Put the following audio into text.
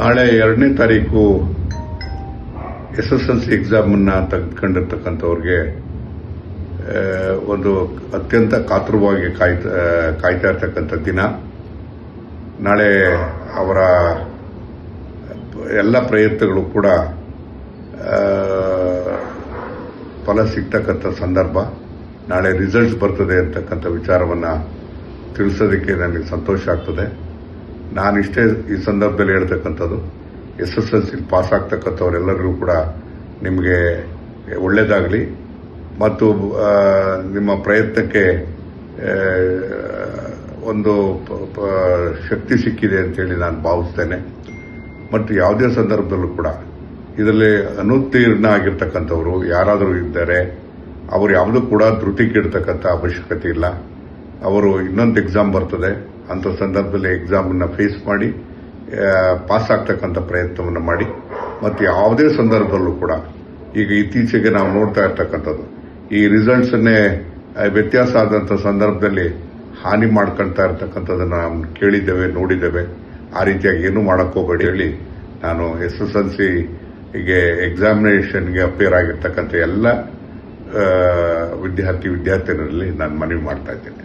ನಾಳೆ ಎರಡನೇ ತಾರೀಕು ಎಸ್ ಎಸ್ ಎಲ್ ಸಿ ಎಕ್ಸಾಮನ್ನು ತೆಗೆದುಕೊಂಡಿರ್ತಕ್ಕಂಥವ್ರಿಗೆ ಒಂದು ಅತ್ಯಂತ ಕಾತುರವಾಗಿ ಕಾಯ್ತಾ ಕಾಯ್ತಾ ಇರ್ತಕ್ಕಂಥ ದಿನ. ನಾಳೆ ಅವರ ಎಲ್ಲ ಪ್ರಯತ್ನಗಳು ಕೂಡ ಫಲ ಸಿಗ್ತಕ್ಕಂಥ ಸಂದರ್ಭ. ನಾಳೆ ರಿಸಲ್ಟ್ಸ್ ಬರ್ತದೆ ಅಂತಕ್ಕಂಥ ವಿಚಾರವನ್ನು ತಿಳಿಸೋದಕ್ಕೆ ನನಗೆ ಸಂತೋಷ ಆಗ್ತದೆ. ನಾನಿಷ್ಟೇ ಈ ಸಂದರ್ಭದಲ್ಲಿ ಹೇಳ್ತಕ್ಕಂಥದ್ದು. S S L C pass ಆಗ್ತಕ್ಕಂಥವರೆಲ್ಲರಿಗೂ ಕೂಡ ನಿಮಗೆ ಒಳ್ಳೆಯದಾಗಲಿ ಮತ್ತು ನಿಮ್ಮ ಪ್ರಯತ್ನಕ್ಕೆ ಒಂದು ಶಕ್ತಿ ಸಿಕ್ಕಿದೆ ಅಂತೇಳಿ ನಾನು ಭಾವಿಸ್ತೇನೆ. ಮತ್ತು ಯಾವುದೇ ಸಂದರ್ಭದಲ್ಲೂ ಕೂಡ ಇದರಲ್ಲಿ ಅನುತ್ತೀರ್ಣ ಆಗಿರ್ತಕ್ಕಂಥವ್ರು ಯಾರಾದರೂ ಇದ್ದಾರೆ, ಅವರು ಯಾವುದೂ ಕೂಡ ಧೃತಿಗಿಡ್ತಕ್ಕಂಥ ಅವಶ್ಯಕತೆ ಇಲ್ಲ. ಅವರು ಇನ್ನೊಂದು ಎಕ್ಸಾಮ್ ಬರ್ತದೆ. ಅಂಥ ಸಂದರ್ಭದಲ್ಲಿ ಎಕ್ಸಾಮನ್ನು ಫೇಸ್ ಮಾಡಿ ಪಾಸ್ ಆಗ್ತಕ್ಕಂಥ ಪ್ರಯತ್ನವನ್ನು ಮಾಡಿ. ಮತ್ತು ಯಾವುದೇ ಸಂದರ್ಭದಲ್ಲೂ ಕೂಡ ಈಗ ಇತ್ತೀಚೆಗೆ ನಾವು ನೋಡ್ತಾ ಇರ್ತಕ್ಕಂಥದ್ದು, ಈ ರಿಸಲ್ಟ್ಸನ್ನೇ ವ್ಯತ್ಯಾಸ ಆದಂಥ ಸಂದರ್ಭದಲ್ಲಿ ಹಾನಿ ಮಾಡ್ಕೊಳ್ತಾ ಇರ್ತಕ್ಕಂಥದ್ದನ್ನು ನಾವು ಕೇಳಿದ್ದೇವೆ, ನೋಡಿದ್ದೇವೆ. ಆ ರೀತಿಯಾಗಿ ಏನೂ ಹೋಗಬೇಡಿ ಹೇಳಿ ನಾನು ಎಸ್ ಎಸ್ ಎಲ್ ಸಿಗೆ ಎಕ್ಸಾಮಿನೇಷನ್ಗೆ ಅಪೇರ್ ಆಗಿರ್ತಕ್ಕಂಥ ಎಲ್ಲ ವಿದ್ಯಾರ್ಥಿ ವಿದ್ಯಾರ್ಥಿನಿಯರಲ್ಲಿ ನಾನು ಮನವಿ ಮಾಡ್ತಾ ಇದ್ದೇನೆ.